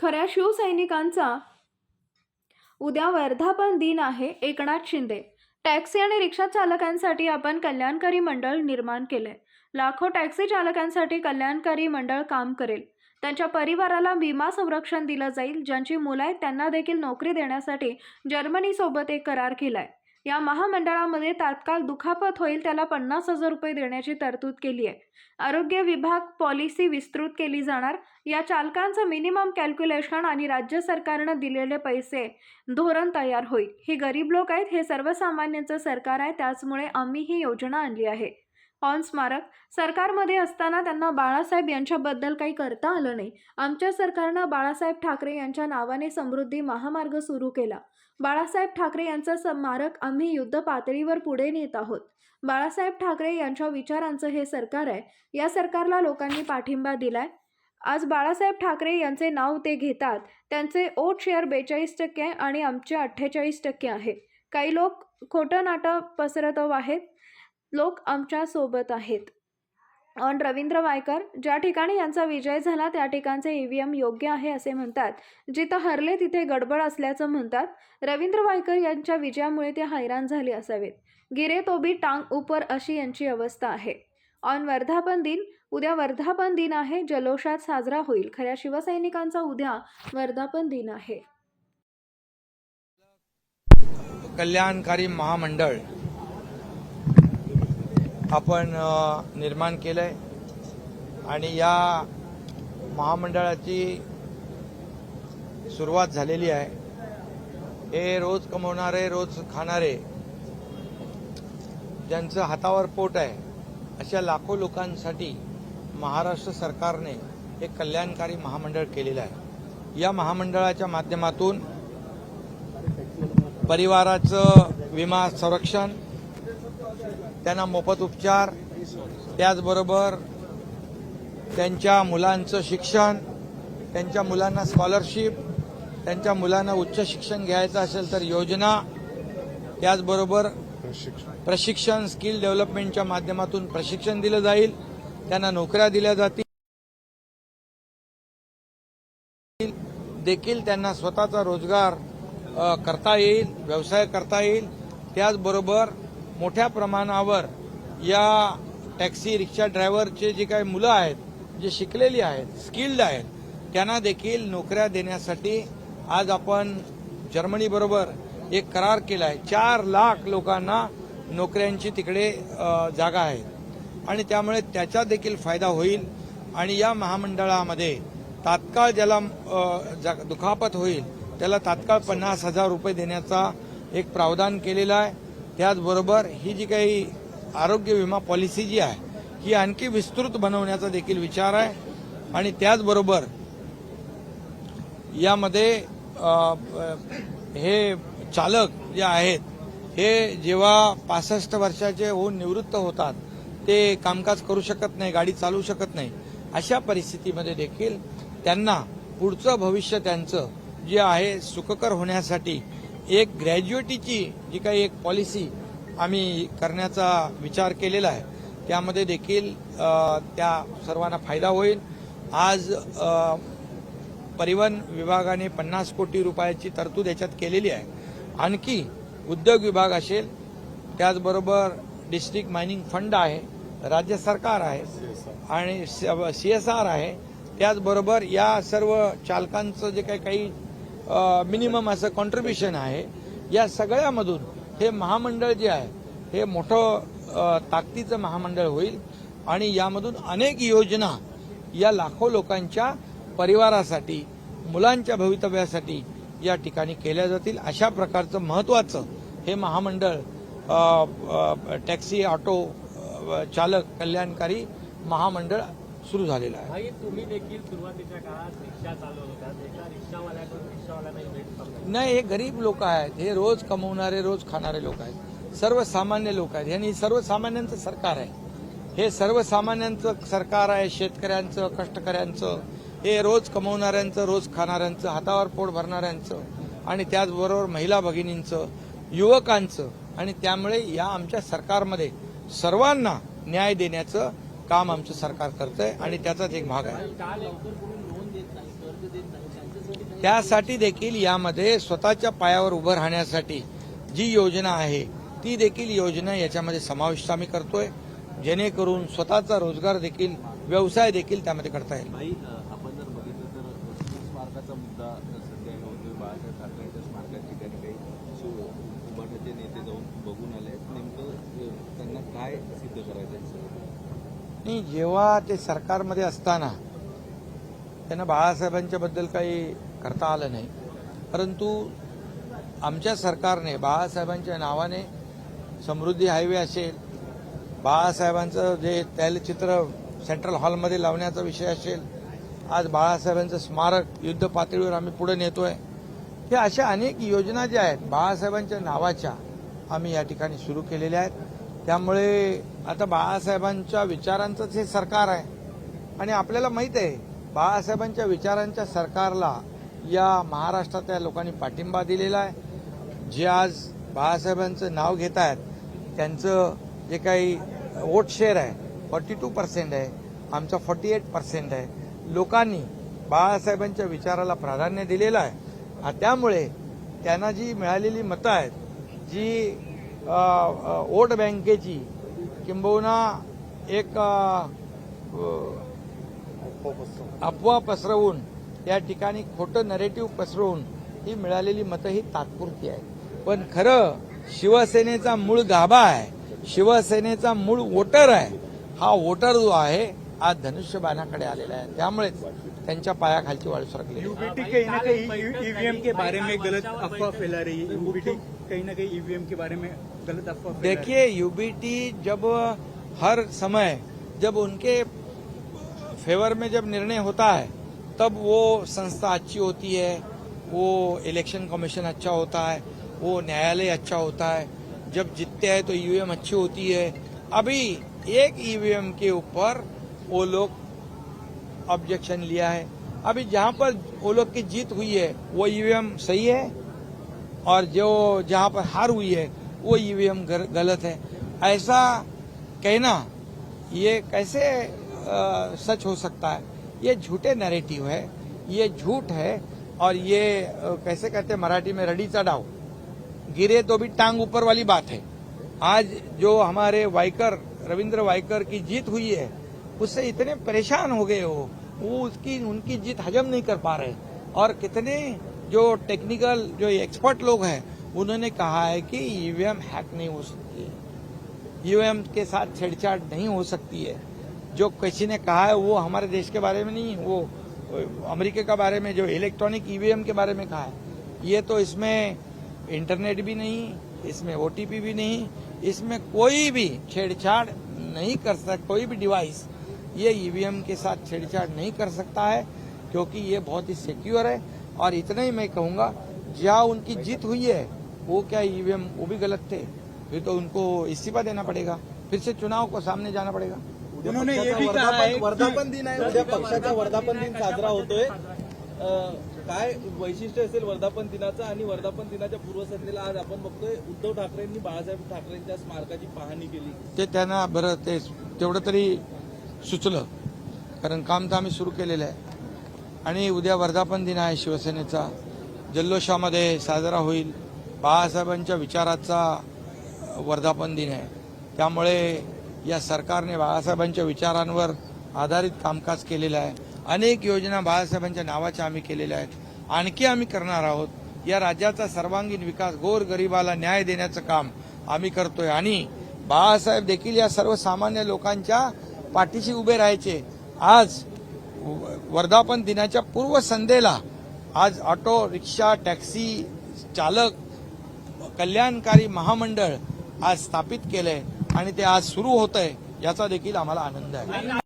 खऱ्या शिवसैनिकांचा उद्या वर्धापन दिन आहे एकनाथ शिंदे. टॅक्सी आणि रिक्षा चालकांसाठी आपण कल्याणकारी मंडळ निर्माण केले लाखो टॅक्सी चालकांसाठी कल्याणकारी मंडळ काम करेल. त्यांच्या परिवाराला विमा संरक्षण दिलं जाईल ज्यांची मुलं आहेत त्यांना देखील नोकरी देण्यासाठी जर्मनीसोबत एक करार केला आहे या महामंडळामध्ये तात्काळ दुखापत होईल त्याला पन्नास हजार रुपये देण्याची तरतूद केली आहे. आरोग्य विभाग पॉलिसी विस्तृत केली जाणार. या चालकांचं मिनिमम कॅल्क्युलेशन आणि राज्य सरकारनं दिलेले पैसे धोरण तयार होईल. हे गरीब लोक आहेत हे सर्वसामान्यांचं सरकार आहे त्याचमुळे आम्ही ही योजना आणली आहे. ऑन स्मारक. सरकारमध्ये असताना त्यांना बाळासाहेब यांच्याबद्दल काही करता आलं नाही. आमच्या सरकारनं बाळासाहेब ठाकरे यांच्या नावाने समृद्धी महामार्ग सुरू केला. बाळासाहेब ठाकरे यांचं स्मारक आम्ही युद्ध पातळीवर पुढे नेत आहोत. बाळासाहेब ठाकरे यांच्या विचारांचं हे सरकार आहे. या सरकारला लोकांनी पाठिंबा दिलाय. आज बाळासाहेब ठाकरे यांचे नाव ते घेतात. त्यांचे ओट शेअर बेचाळीस टक्के आणि आमचे अठ्ठेचाळीस टक्के आहे. काही लोक खोटं नाटं पसरत आहेत. लोक आमच्यासोबत आहेत. ऑन रवींद्र वायकर ज्या ठिकाणी यांचा विजय झाला त्या ठिकाणचे ईव्हीएम योग्य आहे असे म्हणतात. जिथं हरले तिथे गडबड असल्याचं म्हणतात. रवींद्र वायकर यांच्या विजयामुळे ते हैराण झाले असावेत. गिरे तोबी टांग उपर अशी यांची अवस्था आहे. ऑन वर्धापन दिन उद्या वर्धापन दिन आहे जलोषात साजरा होईल. खऱ्या शिवसैनिकांचा उद्या वर्धापन दिन आहे. कल्याणकारी महामंडळ आपण निर्माण केलं आहे आणि या महामंडळाची सुरुवात झालेली आहे. हे रोज कमवणारे रोज खाणारे ज्यांचं हातावर पोट आहे अशा लाखो लोकांसाठी महाराष्ट्र सरकारने एक कल्याणकारी महामंडळ केलेलं आहे. या महामंडळाच्या माध्यमातून परिवाराचं विमा संरक्षण त्यांना मोफत उपचार त्याचबरोबर त्यांच्या मुलांचं शिक्षण त्यांच्या मुलांना स्कॉलरशिप त्यांच्या मुलांना उच्च शिक्षण घ्यायचं असेल तर योजना त्याचबरोबर प्रशिक्षण स्किल डेव्हलपमेंटच्या माध्यमातून प्रशिक्षण दिलं जाईल त्यांना नोकऱ्या दिल्या जातील. देखील त्यांना स्वतःचा रोजगार करता येईल व्यवसाय करता येईल. त्याचबरोबर मोठ्या प्रमाणावर या टॅक्सी रिक्षा ड्रायव्हरचे जे काही मुलं आहेत जे शिकलेली आहेत स्किल्ड आहेत त्यांना देखील नोकऱ्या देण्यासाठी आज आपण जर्मनीबरोबर एक करार केला आहे चार लाख लोकांना नोकऱ्यांची तिकडे जागा आहे. आणि त्यामुळे त्याचा देखील फायदा होईल आणि या महामंडळामध्ये तात्काळ ज्याला जा- दुखापत होईल त्याला तात्काळ पन्नास हजार रुपये देण्याचा एक प्रावधान केलेला आहे. त्याचबरोबर ही जी काही आरोग्य विमा पॉलिसी जी आहे ही आणखी विस्तृत बनवण्याचा देखील विचार आहे. आणि त्याचबरोबर यामध्ये हे चालक जे आहेत हे जेव्हा पासष्ट वर्षाचे होऊन निवृत्त होतात ते कामकाज करू शकत नाही गाडी चालवू शकत नाही. अशा परिस्थितीमध्ये देखील त्यांना पुढचं भविष्य त्यांचं जे आहे सुखकर होण्यासाठी एक ग्रॅज्युएटीची जी काही एक पॉलिसी आम्ही करण्याचा विचार केलेला आहे त्यामध्ये देखील त्या सर्वांना फायदा होईल. आज परिवहन विभागाने पन्नास कोटी रुपयाची तरतूद याच्यात केलेली आहे. आणखी उद्योग विभाग असेल त्याचबरोबर डिस्ट्रिक्ट मायनिंग फंड आहे राज्य सरकार आहे आणि सी एस आर आहे त्याचबरोबर या सर्व चालकांचं जे काही काही मिनिमम असं कॉन्ट्रीब्युशन आहे. या सगळ्यामधून हे महामंडळ जे आहे हे मोठं ताकदीचं महामंडळ होईल आणि यामधून अनेक योजना या लाखो लोकांच्या परिवारासाठी मुलांच्या भवितव्यासाठी या ठिकाणी केल्या जातील. अशा प्रकारचं महत्वाचं हे महामंडळ टॅक्सी ऑटो चालक कल्याणकारी महामंडळ सुरू झालेलं आहे. भाई तुम्ही देखील सुरुवातीच्या काळात रिक्षा चालवत होतात एका रिक्षावाल्याकडून भेट नाही हे गरीब लोक आहेत. हे रोज कमवणारे रोज खाणारे लोक आहेत. सर्वसामान्य लोक आहेत. यांनी सर्वसामान्यांचं सरकार आहे. हे सर्वसामान्यांचं सरकार आहे. शेतकऱ्यांचं कष्टकऱ्यांचं. हे रोज कमवणाऱ्यांचं रोज खाणाऱ्यांचं हातावर पोट भरणाऱ्यांचं आणि त्याचबरोबर महिला भगिनींचं युवकांचं आणि त्यामुळे या आमच्या सरकारमध्ये सर्वांना न्याय देण्याचं काम आमचं सरकार करतंय आणि त्याचाच एक भाग आहे. त्यासाठी देखील यामध्ये स्वतःच्या पायावर उभं राहण्यासाठी जी योजना आहे ती देखील योजना याच्यामध्ये समाविष्ट आम्ही करतोय. जेणेकरून स्वतःचा रोजगार देखील व्यवसाय देखील त्यामध्ये करता येईल भाई अ, आपण जर बघितलं तर स्मारकाचा मुद्दा सध्या होतोय बाळासाहेब ठाकरेंच्या स्मारका ठिकाणी काही शिव उभाटाचे नेते जाऊन बघून आले नेमकं अ, त्यांना काय सिद्ध करायचं आहे आणि जेव्हा ते सरकारमध्ये असताना त्यांना बाळासाहेबांच्या बद्दल काही करता आलं नाही. परंतु आमच्या सरकारने बाळासाहेबांच्या नावाने समृद्धी हायवे असेल बाळासाहेबांचं जे तैलचित्र सेंट्रल हॉलमध्ये लावण्याचा विषय असेल आज बाळासाहेबांचं स्मारक युद्ध पातळीवर आम्ही पुढे नेतोय. हे अशा अनेक योजना ज्या आहेत बाळासाहेबांच्या नावाच्या आम्ही या ठिकाणी सुरू केलेल्या आहेत. त्यामुळे आता बाळासाहेबांच्या विचारांचंच हे सरकार आहे. आणि आपल्याला माहीत आहे बाळासाहेबांच्या विचारांच्या सरकारला या महाराष्ट्रातल्या लोकांनी पाठिंबा दिलेला आहे. जे आज बाळासाहेबांचं नाव घेत आहेत त्यांचं जे काही वोट शेअर आहे फॉर्टी टू पर्सेंट आहे आमचा फॉर्टी एट पर्सेंट आहे. लोकांनी बाळासाहेबांच्या विचाराला प्राधान्य दिलेलं आहे. त्यामुळे त्यांना जी मिळालेली मतं आहेत जी वोट बँकेची किंबहुना एक अफवा पसरवून या ठिकाणी खोटं नरेटिव्ह पसरवून ही मिळालेली मतं ही तात्पुरती आहे पण खरं शिवसेनेचा मूळ गाभा आहे. शिवसेनेचा मूळ वोटर आहे. हा वोटर जो आहे आज धनुष्यबाणाकडे आलेला आहे. त्यामुळेच त्यांच्या पायाखालची वाळू सरकली यूबीटी कहीं ना कहीं ईवीएम के बारे में गलत अफवाह फैला रही है. यूबीटी कहीं ना कहीं ईवीएम के बारे में गलत अफवाह देखिए यूबीटी जब हर समय जब उनके फेवर में जब निर्णय होता है, तब वो संस्था अच्छी होती है, वो इलेक्शन कमीशन अच्छा होता है, वो न्यायालय अच्छा होता है। जब जीतते हैं तो ईवीएम अच्छी होती है। अभी एक ईवीएम के ऊपर वो लोग ऑब्जेक्शन लिया है। अभी जहाँ पर वो लोग की जीत हुई है, वो ईवीएम सही है? और जो जहाँ पर हार हुई है वो ईवीएम गलत है। ऐसा कहना ये कैसे अ, सच हो सकता है? ये झूठे नैरेटिव है ये झूठ है और ये कैसे कहते हैं मराठी में रडी चढ़ाओ। गिरे तो भी टांग ऊपर वाली बात है। आज जो हमारे वाइकर रविंद्र वाइकर की जीत हुई है उससे इतने परेशान हो गए हो वो उसकी उनकी जीत हजम नहीं कर पा रहे। और कितने जो टेक्निकल जो एक्सपर्ट लोग हैं उन्होंने कहा है कि ईवीएम हैक नहीं हो सकती। है ईवीएम के साथ छेड़छाड़ नहीं हो सकती है। जो किसी ने कहा है, वो हमारे देश के बारे में नहीं, वो अमेरिका के बारे में, जो इलेक्ट्रॉनिक ईवीएम के बारे में कहा है। ये तो इसमें इंटरनेट भी नहीं, इसमें ओटीपी भी नहीं, इसमें कोई भी छेड़छाड़ नहीं कर सकता कोई भी डिवाइस ये ईवीएम के साथ छेड़छाड़ नहीं कर सकता है, क्योंकि ये बहुत ही सिक्योर है। और इतना ही मैं कहूँगा, जहाँ उनकी जीत हुई है वो क्या ईवीएम वो भी गलत थे। फिर तो उनको इस्तीफा देना पड़ेगा। फिर से चुनाव को सामने जाना पड़ेगा। उन्होंने ये भी कहा है वर्धापन दिन आहे उद्या पक्षाचा वर्धापन दिन साजरा होतोय. काय वैशिष्ट्य असेल वर्धापन दिनाचं आणि वर्धापन दिनाच्या पूर्वसंध्येला आज आपण बघतोय उद्धव ठाकरेंनी बाळासाहेब ठाकरेंच्या स्मारकाची पाहणी केली. ते त्यांना बरं ते तेवढं तरी सुचलं. कारण काम तर आम्ही सुरू केलेलं आहे. आणि उद्या वर्धापन दिन आहे शिवसेनेचा. जल्लोषामध्ये साजरा होईल. बाळासाहेबांच्या विचाराचा वर्धापन दिन आहे. त्यामुळे या सरकारने बाळासाहेबांच्या विचारांवर आधारित कामकाज केलेलं आहे. अनेक योजना बाळासाहेबांच्या नावाच्या आम्ही केलेल्या आहेत. आणखी आम्ही करणार आहोत. या राज्याचा सर्वांगीण विकास गोर गरिबाला न्याय देण्याचं काम आम्ही करतोय. आणि बाळासाहेब देखील या सर्वसामान्य लोकांच्या पाठीशी उभे राहायचे. आज व- वर्धापन दिनाच्या पूर्वसंध्येला आज ऑटो रिक्षा टॅक्सी चालक कल्याणकारी महामंडळ आज स्थापित केलंय आणि ते आज सुरू होत आहे याचा देखील आम्हाला आनंद आहे.